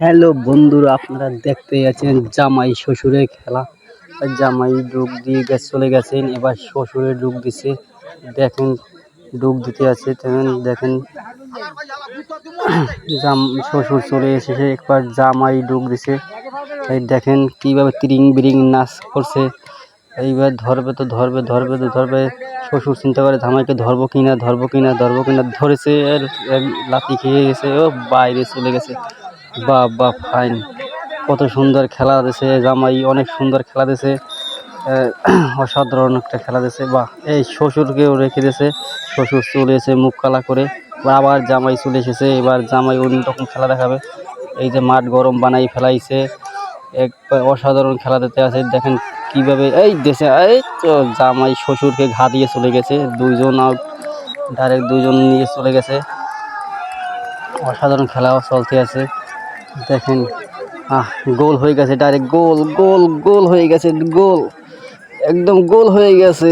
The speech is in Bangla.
হ্যালো বন্ধুরা, আপনারা দেখতে আছেন জামাই শ্বশুরের খেলা। জামাই ডুব দিয়ে গেছে চলে গেছেন, এবার শ্বশুরে ডুব দিছে। দেখেন, ডুব দিতে আছে, তেমন দেখেন। জাম শ্বশুর চলে এসেছে, একবার জামাই ডুব দিছে। এই দেখেন কীভাবে তিরিং বিরিং নাচ করছে। এইবার ধরবে তো ধরবে ধরবে তো ধরবে। শ্বশুর চিন্তা করে, জামাইকে ধরবো কিনা ধরবো কিনা ধরবো কিনা, ধরেছে, আর লাথি খেয়ে গেছে, ও বাইরে চলে গেছে। বাহ বাহ ফাইন। কত সুন্দর খেলা দিছে, জামাই অনেক সুন্দর খেলা দিছে। অসাধারণ একটা খেলা দিছে। বাহ, এই শ্বশুরকেও রেখে দিয়েছে শ্বশুর চলে এসে মুখ কালা করে। আবার জামাই চলে এসেছে, এবার জামাই অন্যরকম খেলা দেখাবে। এই যে মাঠ গরম বানাই ফেলাইছে। এক অসাধারণ খেলা দিতে আছে। দেখেন কীভাবে, এই দেশে, এই তো জামাই শ্বশুরকে ঘা দিয়ে চলে গেছে। দুইজন ডাইরেক্ট দুইজন নিয়ে চলে গেছে। অসাধারণ খেলাও চলতে আছে। দেখেন, আহ, গোল হয়ে গেছে ডাইরেক্ট গোল গোল গোল হয়ে গেছে, গোল, একদম গোল হয়ে গেছে।